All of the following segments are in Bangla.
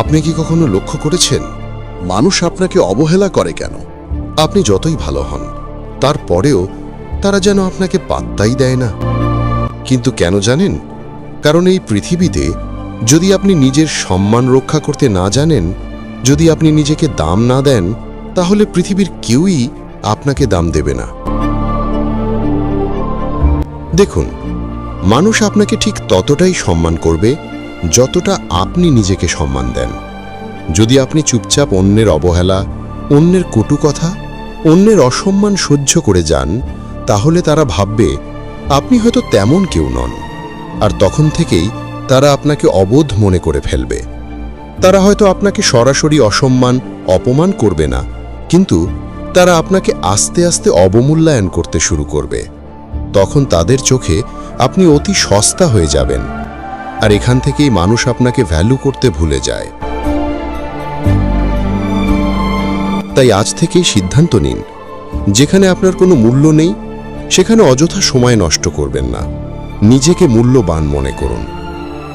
আপনি কি কখনো লক্ষ্য করেছেন? মানুষ আপনাকে অবহেলা করে কেন? আপনি যতই ভালো হন, তারপরেও তারা যেন আপনাকে পাত্তাই দেয় না। কিন্তু কেন জানেন? কারণ এই পৃথিবীতে যদি আপনি নিজের সম্মান রক্ষা করতে না জানেন, যদি আপনি নিজেকে দাম না দেন, তাহলে পৃথিবীর কেউই আপনাকে দাম দেবে না। দেখুন, মানুষ আপনাকে ঠিক ততটাই সম্মান করবে যতটা আপনি নিজেকে সম্মান দেন। যদি আপনি চুপচাপ অন্যের অবহেলা, অন্যের কটু কথা অন্যের অসম্মান সহ্য করে যান, তাহলে তারা ভাববে, আপনি হয়তো তেমন কেউ নন। আর তখন থেকেই তারা আপনাকে অবোধ মনে করে ফেলবে। তারা হয়তো আপনাকে সরাসরি অসম্মান, অপমান করবে না, কিন্তু তারা আপনাকে আস্তে আস্তে অবমূল্যায়ন করতে শুরু করবে। তখন তাদের চোখে আপনি অতি সস্তা হয়ে যাবেন। আর এখান থেকেই মানুষ আপনাকে ভ্যালু করতে ভুলে যায়। তাই আজ থেকেই সিদ্ধান্ত নিন, যেখানে আপনার কোনো মূল্য নেই, সেখানে অযথা সময় নষ্ট করবেন না। নিজেকে মূল্যবান মনে করুন।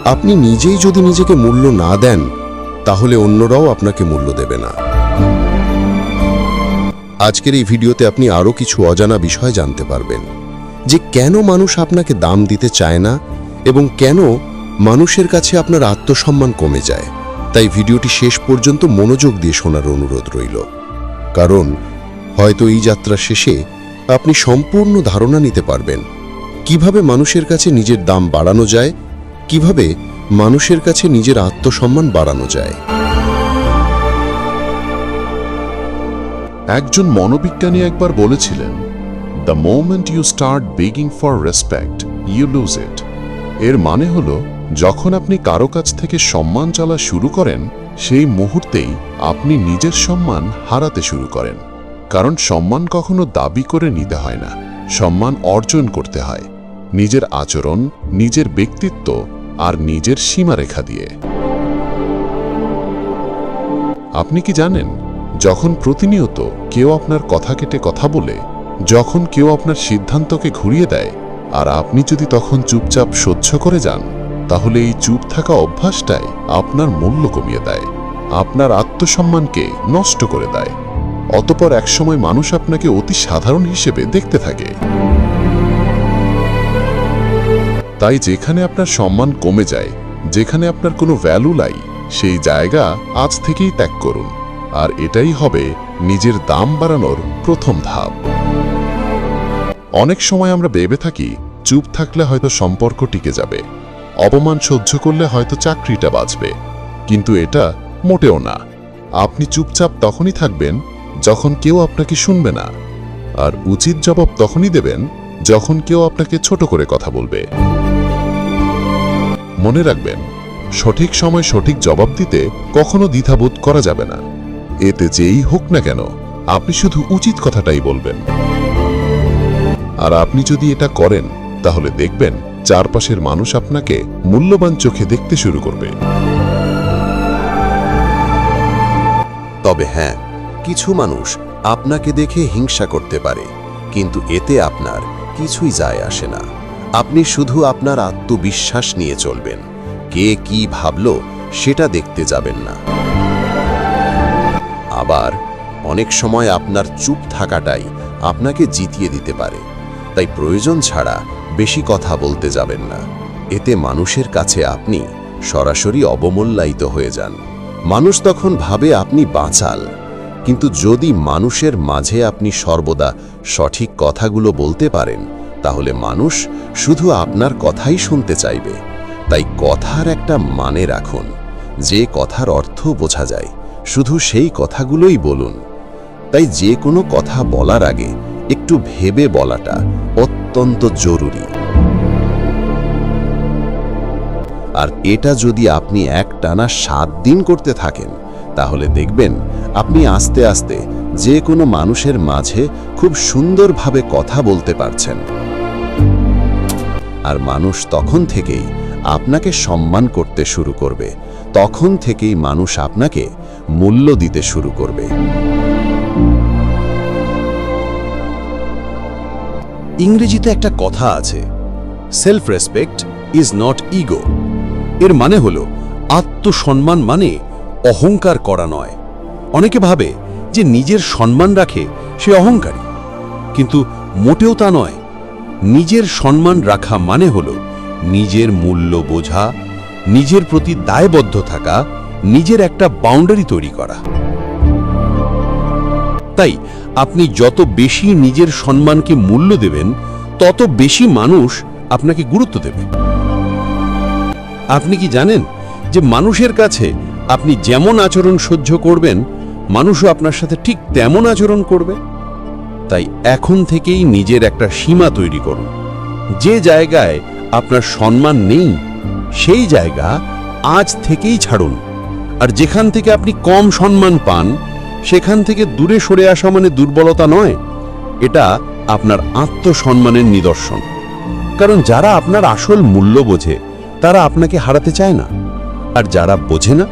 আপনি নিজেই যদি নিজেকে মূল্য না দেন, তাহলে অন্যরাও আপনাকে মূল্য দেবে না। আজকের এই ভিডিওতে আপনি আরও কিছু অজানা বিষয় জানতে পারবেন, যে কেন মানুষ আপনাকে দাম দিতে চায় না এবং কেন মানুষের কাছে আপনার আত্মসম্মান কমে যায়। তাই ভিডিওটি শেষ পর্যন্ত মনোযোগ দিয়ে শোনার অনুরোধ রইল। কারণ, হয়তো এই যাত্রা শেষে আপনি সম্পূর্ণ ধারণা নিতে পারবেন। কীভাবে মানুষের কাছে নিজের দাম বাড়ানো যায়, কীভাবে মানুষের কাছে নিজের আত্মসম্মান বাড়ানো যায়। একজন মনোবিজ্ঞানী একবার বলেছিলেন the moment you start begging for respect you lose it এর মানে হল যখন আপনি কারও কাছ থেকে সম্মান চালা শুরু করেন, সেই মুহূর্তেই আপনি নিজের সম্মান হারাতে শুরু করেন। কারণ সম্মান কখনো দাবি করে নিতে হয় না, সম্মান অর্জন করতে হয়। নিজের আচরণ, নিজের ব্যক্তিত্ব আর নিজের সীমারেখা দিয়ে। আপনি কি জানেন, যখন প্রতিনিয়ত কেউ আপনার কথা কেটে কথা বলে, যখন কেউ আপনার সিদ্ধান্তকে ঘুরিয়ে দেয়, আর আপনি যদি তখন চুপচাপ সহ্য করে যান তাহলে এই চুপ থাকা অভ্যাসটাই আপনার মূল্য কমিয়ে দেয়। আপনার আত্মসম্মানকে নষ্ট করে দেয়। অতপর একসময় মানুষ আপনাকে অতি সাধারণ হিসেবে দেখতে থাকে। তাই যেখানে আপনার সম্মান কমে যায়, যেখানে আপনার কোনো ভ্যালু নাই, সেই জায়গা আজ থেকেই ত্যাগ করুন। আর এটাই হবে নিজের দাম বাড়ানোর প্রথম ধাপ। অনেক সময় আমরা ভেবে থাকি, চুপ থাকলে হয়তো সম্পর্ক টিকে যাবে। অপমান সহ্য করলে হয়তো চাকরিটা বাঁচবে। কিন্তু এটা মোটেও না। আপনি চুপচাপ তখনই থাকবেন যখন কেউ আপনাকে শুনবে না। আর উচিত জবাব তখনই দেবেন যখন কেউ আপনাকে ছোট করে কথা বলবে। মনে রাখবেন, সঠিক সময় সঠিক জবাব দিতে কখনো দ্বিধাবোধ করা যাবে না। এতে যেই হোক না কেন, আপনি শুধু উচিত কথাটাই বলবেন। আর আপনি যদি এটা করেন, তাহলে দেখবেন চারপাশের মানুষ আপনাকে মূল্যবান চোখে দেখতে শুরু করবে। তবে হ্যাঁ কিছু মানুষ আপনাকে দেখে হিংসা করতে পারে, কিন্তু এতে আপনার কিছুই যায় আসে না। আপনি শুধু আপনার আত্মবিশ্বাস নিয়ে চলবেন। কে কি ভাবল সেটা দেখতে যাবেন না। আবার অনেক সময় আপনার চুপ থাকাটাই আপনাকে জিতিয়ে দিতে পারে। তাই প্রয়োজন ছাড়া বেশি কথা বলতে যাবেন না। এতে মানুষের কাছে আপনি সরাসরি অবমূল্যায়িত হয়ে যান। মানুষ তখন ভাবে আপনি বাঁচাল, কিন্তু যদি মানুষের মাঝে আপনি সর্বদা সঠিক কথাগুলো বলতে পারেন, তাহলে মানুষ শুধু আপনার কথাই শুনতে চাইবে। তাই কথার একটা মানে রাখুন, যে কথার অর্থ বোঝা যায়, শুধু সেই কথাগুলোই বলুন। তাই যে কোনো কথা বলার আগে একটু ভেবে বলাটা অত্যন্ত জরুরি। আর এটা যদি আপনি এক টানা সাত দিন করতে থাকেন, তাহলে দেখবেন আপনি আস্তে আস্তে যে কোনো মানুষের মাঝে খুব সুন্দরভাবে কথা বলতে পারছেন। আর মানুষ তখন থেকেই আপনাকে সম্মান করতে শুরু করবে। তখন থেকেই মানুষ আপনাকে মূল্য দিতে শুরু করবে। ইংরেজিতে একটা কথা আছে self respect is not ego এর মানে হল, আত্মসম্মান মানে অহংকার করা নয়। অনেকে ভাবে যে নিজের সম্মান রাখে সে অহংকারী। কিন্তু মোটেও তা নয়। নিজের সম্মান রাখা মানে হল নিজের মূল্য বোঝা, নিজের প্রতি দায়বদ্ধ থাকা, নিজের একটা বাউন্ডারি তৈরি করা। তাই আপনি যত বেশি নিজের সম্মানকে মূল্য দেবেন, তত বেশি মানুষ আপনাকে গুরুত্ব দেবে। আপনি কি জানেন যে মানুষের কাছে আপনি যেমন আচরণ সহ্য করবেন, মানুষও আপনার সাথে ঠিক তেমন আচরণ করবে? তাই এখন থেকেই নিজের একটা সীমা তৈরি করুন। যে জায়গায় আপনার সম্মান নেই, সেই জায়গা আজ থেকেই ছাড়ুন। আর যেখান থেকে আপনি কম সম্মান পান সেখান থেকে দূরে সরে আসা মানে দুর্বলতা নয়, এটা আপনার আত্মসম্মানের নিদর্শন। কারণ যারা আপনার আসল মূল্য বোঝে, তারা আপনাকে হারাতে চায় না। আর যারা বোঝে না,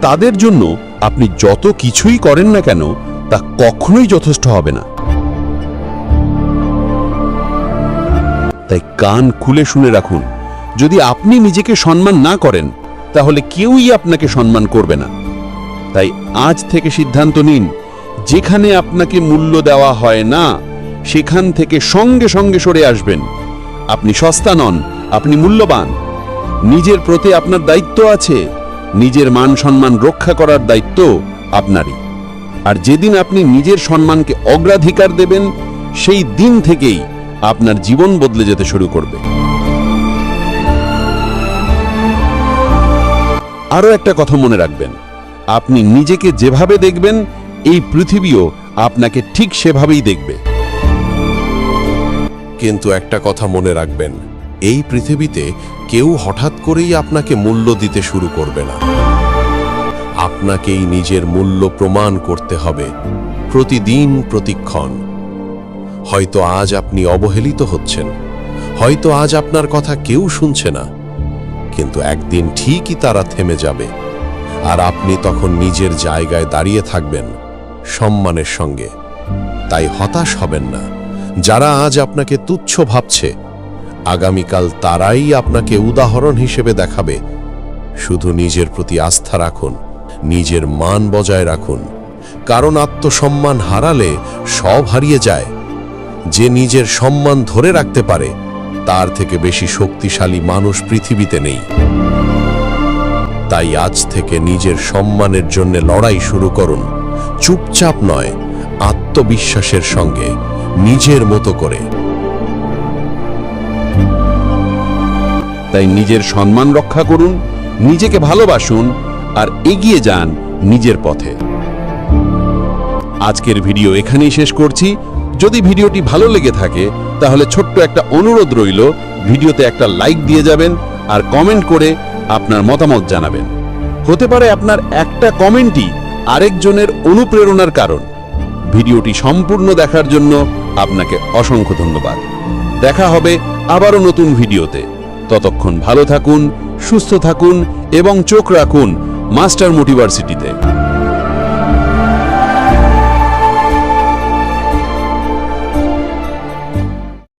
তাদের জন্য আপনি যত কিছুই করেন না কেন, তা কখনোই যথেষ্ট হবে না। তাই কান খুলে শুনে রাখুন, যদি আপনি নিজেকে সম্মান না করেন, তাহলে কেউই আপনাকে সম্মান করবে না। তাই আজ থেকে সিদ্ধান্ত নিন, যেখানে আপনাকে মূল্য দেওয়া হয় না, সেখান থেকে সঙ্গে সঙ্গে সরে আসবেন। আপনি সস্তা নন, আপনি মূল্যবান। নিজের প্রতি আপনার দায়িত্ব আছে, নিজের মান সম্মান রক্ষা করার দায়িত্ব আপনারই। আর যেদিন আপনি নিজের সম্মানকে অগ্রাধিকার দেবেন, সেই দিন থেকেই আপনার জীবন বদলে যেতে শুরু করবে। আরও একটা কথা মনে রাখবেন। আপনি নিজেকে যেভাবে দেখবেন, এই পৃথিবীও আপনাকে ঠিক সেভাবেই দেখবে। কিন্তু একটা কথা মনে রাখবেন, এই পৃথিবীতে কেউ হঠাৎ করেই আপনাকে মূল্য দিতে শুরু করবে না। আপনাকেই নিজের মূল্য প্রমাণ করতে হবে, প্রতিদিন প্রতিক্ষণ। হয়তো আজ আপনি অবহেলিত হচ্ছেন, হয়তো আজ আপনার কথা কেউ শুনছে না, কিন্তু একদিন ঠিকই তারা থেমে যাবে। আর আপনি তখন নিজের জায়গায় দাঁড়িয়ে থাকবেন সম্মানের সঙ্গে। তাই হতাশ হবেন না। যারা আজ আপনাকে তুচ্ছ ভাবছে, আগামীকাল তারাই আপনাকে উদাহরণ হিসেবে দেখাবে। শুধু নিজের প্রতি আস্থা রাখুন, নিজের মান বজায় রাখুন। কারণ আত্মসম্মান হারালে সব হারিয়ে যায়। যে নিজের সম্মান ধরে রাখতে পারে, তার থেকে বেশি শক্তিশালী মানুষ পৃথিবীতে নেই। তাই আজ থেকে নিজের সম্মানের জন্য লড়াই শুরু করুন। চুপচাপ নয়, আত্মবিশ্বাসের সঙ্গে, নিজের মতো করে। তাই নিজের সম্মান রক্ষা করুন, নিজেকে ভালোবাসুন আর এগিয়ে যান নিজের পথে। আজকের ভিডিও এখানেই শেষ করছি। যদি ভিডিওটি ভালো লেগে থাকে, তাহলে ছোট্ট একটা অনুরোধ রইল, ভিডিওতে একটা লাইক দিয়ে যাবেন আর কমেন্ট করে আপনার মতামত জানাবেন। হতে পারে আপনার একটা কমেন্টই আরেকজনের অনুপ্রেরণার কারণ। ভিডিওটি সম্পূর্ণ দেখার জন্য আপনাকে অসংখ্য ধন্যবাদ। দেখা হবে আবারও নতুন ভিডিওতে। ততক্ষণ ভালো থাকুন, সুস্থ থাকুন এবং চোখ রাখুন মাস্টার মোটিভার্সিটিতে।